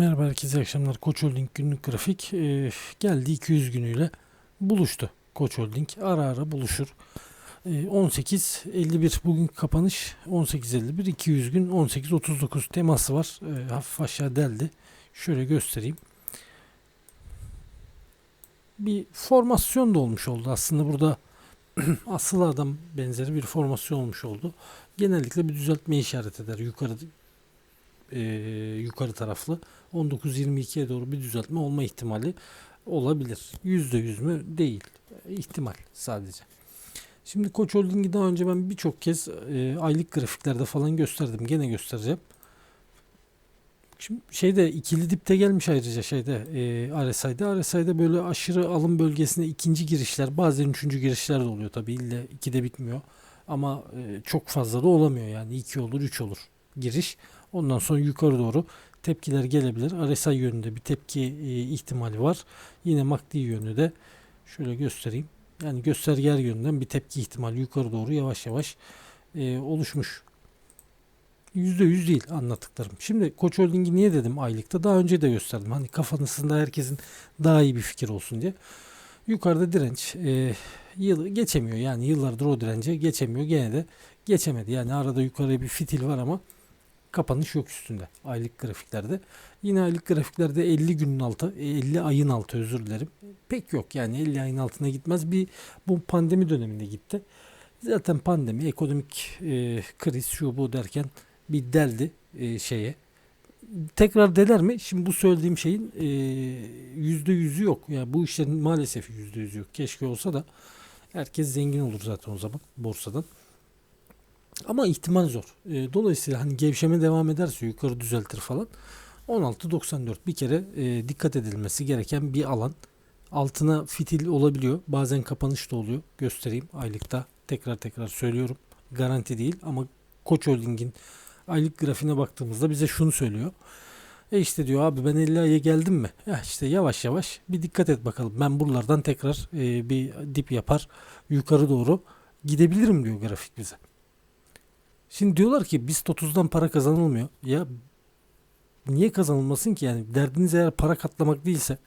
Merhaba herkese akşamlar. Koç Holding günlük grafik e, geldi 200 günüyle buluştu. Koç Holding ara ara buluşur. E, 18.51 bugün kapanış 18.51 200 gün 18.39 teması var. E, hafif aşağı deldi. Şöyle göstereyim. Bir formasyon da olmuş oldu aslında burada asıl adam benzeri bir formasyon olmuş oldu. Genellikle bir düzeltme işaret eder yukarı e, yukarı taraflı 19-22'ye doğru bir düzeltme olma ihtimali olabilir. %100 mü? Değil. İhtimal sadece. Şimdi Koç Holding'i daha önce ben birçok kez e, aylık grafiklerde falan gösterdim. Gene göstereceğim. Şimdi şeyde ikili dipte gelmiş ayrıca şeyde e, RSI'de. RSI'de böyle aşırı alım bölgesine ikinci girişler bazen üçüncü girişler de oluyor tabii. İlle ikide bitmiyor. Ama e, çok fazla da olamıyor yani. iki olur üç olur giriş. Ondan sonra yukarı doğru tepkiler gelebilir. RSI yönünde bir tepki e, ihtimali var. Yine MACD yönü de şöyle göstereyim. Yani göstergeler yönünden bir tepki ihtimali yukarı doğru yavaş yavaş e, oluşmuş. %100 değil anlattıklarım. Şimdi Koç Holding'i niye dedim aylıkta? Daha önce de gösterdim. Hani kafanızda herkesin daha iyi bir fikir olsun diye. Yukarıda direnç e, yıl geçemiyor. Yani yıllardır o dirence geçemiyor. Gene de geçemedi. Yani arada yukarıya bir fitil var ama kapanış yok üstünde aylık grafiklerde. Yine aylık grafiklerde 50 günün altı, 50 ayın altı özür dilerim. Pek yok yani 50 ayın altına gitmez. Bir bu pandemi döneminde gitti. Zaten pandemi, ekonomik e, kriz şu bu derken bir deldi e, şeye. Tekrar deler mi? Şimdi bu söylediğim şeyin e, yüzde yüzü yok. Yani bu işlerin maalesef yüzde yüzü yok. Keşke olsa da herkes zengin olur zaten o zaman borsadan. Ama ihtimal zor. E, dolayısıyla hani gevşeme devam ederse yukarı düzeltir falan. 16.94 bir kere e, dikkat edilmesi gereken bir alan. Altına fitil olabiliyor. Bazen kapanış da oluyor. Göstereyim aylıkta. Tekrar tekrar söylüyorum. Garanti değil ama Koç Holding'in aylık grafiğine baktığımızda bize şunu söylüyor. E işte diyor abi ben 50 aya geldim mi? Ya işte yavaş yavaş bir dikkat et bakalım. Ben buralardan tekrar e, bir dip yapar yukarı doğru gidebilirim diyor grafik bize. Şimdi diyorlar ki BIST 30'dan para kazanılmıyor. Ya niye kazanılmasın ki yani derdiniz eğer para katlamak değilse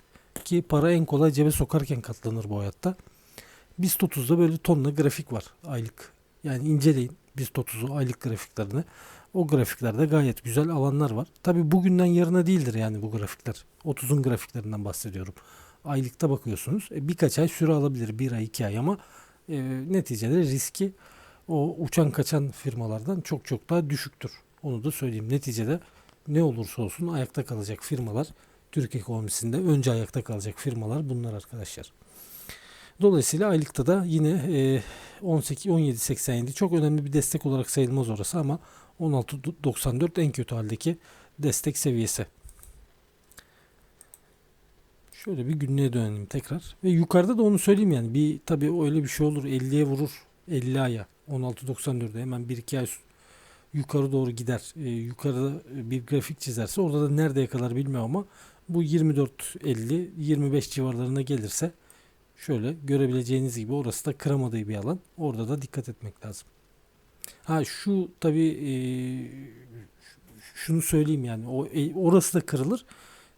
ki para en kolay cebe sokarken katlanır bu hayatta. BIST 30'da böyle tonla grafik var aylık. Yani inceleyin BIST 30'u aylık grafiklerini. O grafiklerde gayet güzel alanlar var. Tabi bugünden yarına değildir yani bu grafikler. 30'un grafiklerinden bahsediyorum. Aylıkta bakıyorsunuz. E, birkaç ay süre alabilir. Bir ay iki ay ama e, neticede riski o uçan kaçan firmalardan çok çok daha düşüktür. Onu da söyleyeyim. Neticede ne olursa olsun ayakta kalacak firmalar Türk ekonomisinde önce ayakta kalacak firmalar bunlar arkadaşlar. Dolayısıyla aylıkta da yine e, 18 17.87 çok önemli bir destek olarak sayılmaz orası ama 16.94 en kötü haldeki destek seviyesi. Şöyle bir günlüğe dönelim tekrar. Ve yukarıda da onu söyleyeyim yani bir tabii öyle bir şey olur 50'ye vurur 50 aya 16.94'de hemen 1-2 ay yukarı doğru gider. E, yukarıda bir grafik çizerse orada da nerede yakalar bilmiyorum ama bu 24.50 25 civarlarına gelirse şöyle görebileceğiniz gibi orası da kıramadığı bir alan. Orada da dikkat etmek lazım. Ha şu tabi e, şunu söyleyeyim yani o e, orası da kırılır.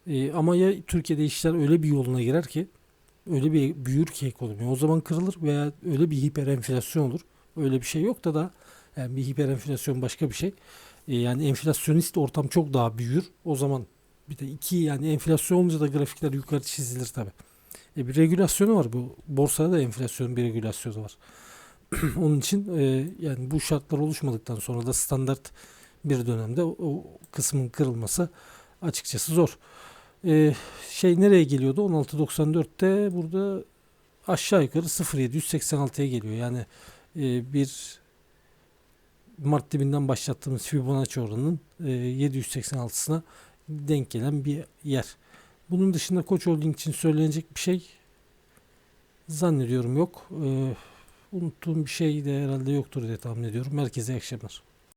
E, ama ya Türkiye'de işler öyle bir yoluna girer ki öyle bir büyür ki ekonomi o zaman kırılır veya öyle bir hiper enflasyon olur. Öyle bir şey yok da da yani bir hiper enflasyon başka bir şey. E, yani enflasyonist ortam çok daha büyür. O zaman bir de iki yani enflasyon olunca da grafikler yukarı çizilir tabi. E, bir regülasyonu var bu. Borsada da enflasyonun bir regülasyonu var. Onun için e, yani bu şartlar oluşmadıktan sonra da standart bir dönemde o, o kısmın kırılması açıkçası zor. E, şey nereye geliyordu? 16.94'te burada aşağı yukarı 0.786'ya geliyor. Yani e, bir Mart dibinden başlattığımız Fibonacci oranının e, 786'sına denk gelen bir yer. Bunun dışında Koç Holding için söylenecek bir şey zannediyorum yok. E, unuttuğum bir şey de herhalde yoktur diye tahmin ediyorum. Merkeze akşamlar.